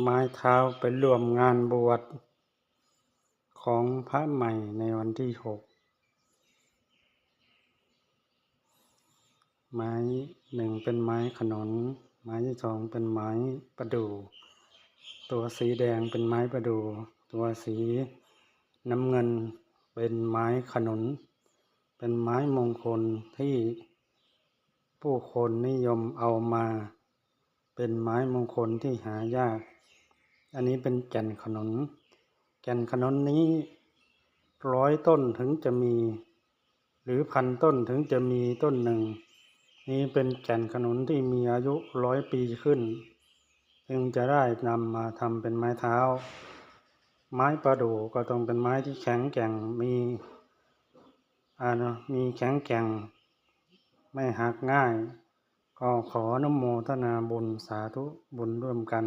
ไม้เท้าไปร่วมงานบวชของพระใหม่ในวันที่หกไม้หนึ่งเป็นไม้ขนน ไม้ที่สองเป็นไม้ประดู่ตัวสีแดงเป็นไม้ประดู่ตัวสีน้ำเงินเป็นไม้ขนน เป็นไม้มงคลที่ผู้คนนิยมเอามา เป็นไม้มงคลที่หายาก อันนี้เป็นแก่นขนุน แก่นขนุนนี้ร้อยต้นถึงจะมี หรือพันต้นถึงจะมีต้นหนึ่ง นี้เป็นแก่นขนุนที่มีอายุร้อยปีขึ้น จึงจะได้นำมาทำเป็นไม้เท้า ไม้ประดู่ก็ต้องเป็นไม้ที่แข็งแกร่งมีอ่านะมีแข็งแกร่ง ไม่หักง่าย ก็ขออนุโมทนาบุญสาธุบุญร่วมกัน